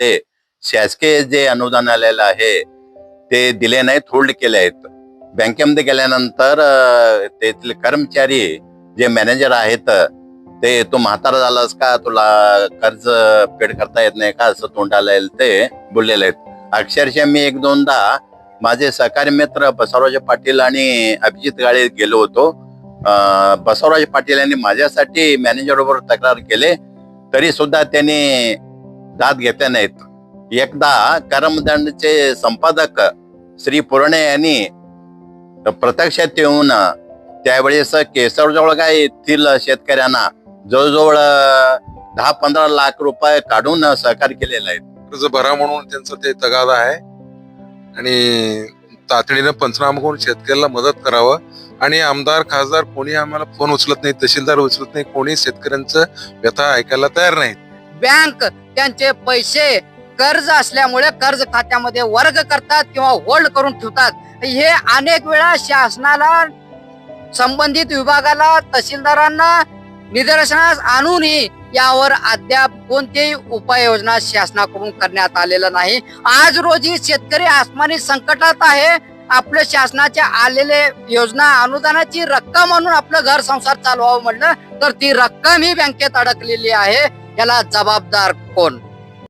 ते शासकीय जे अनुदान आलेलं आहे ते दिले नाहीत होल्ड केले आहेत. बँकेमध्ये गेल्यानंतर तेथील कर्मचारी जे मॅनेजर आहेत ते तू म्हातारा झालास का? तुला कर्ज फेड करता येत नाही का? असं तोंडाला येईल ते बोललेले आहेत. अक्षरशः मी एक दोनदा माझे सहकारी मित्र बसवराज पाटील आणि अभिजित गाळे गेलो होतो. बसवराज पाटील यांनी माझ्यासाठी मॅनेजर बरोबर तक्रार केले. तरी सुद्धा त्यांनी दाद घेतल्या नाहीत. एकदा करमदंडचे संपादक श्री पुरणे यांनी प्रत्यक्षात येऊन त्यावेळेस केसरजवळ काय येथील शेतकऱ्यांना जवळजवळ दहा पंधरा लाख रुपये काढून सहकार्य केलेलं आहे. कर्ज भरा म्हणून त्यांचं ते तगादा आहे. आणि तातडीनं पंचनामा करून शेतकऱ्याला मदत करावं. आणि आमदार खासदार कोणी आम्हाला फोन उचलत नाही तहसीलदार उचलत नाही कोणी शेतकऱ्यांचं व्यथा ऐकायला तयार नाहीत. बँक त्यांचे पैसे कर्ज असल्यामुळे कर्ज खात्यामध्ये वर्ग करतात किंवा होल्ड करून ठेवतात. हे अनेक वेळा शासनाला संबंधित विभागाला तहसीलदारांना निदर्शनास आणूनही यावर अद्याप कोणतीही उपाययोजना शासनाकडून करण्यात आलेला नाही. आज रोजी शेतकरी आसमानी संकटात आहे. आपल्या शासनाच्या आलेले योजना अनुदानाची रक्कम म्हणून आपलं घर संसार चालवावं म्हणलं तर ती रक्कम ही बँकेत अडकलेली आहे. খেলা জবাবদার কোন?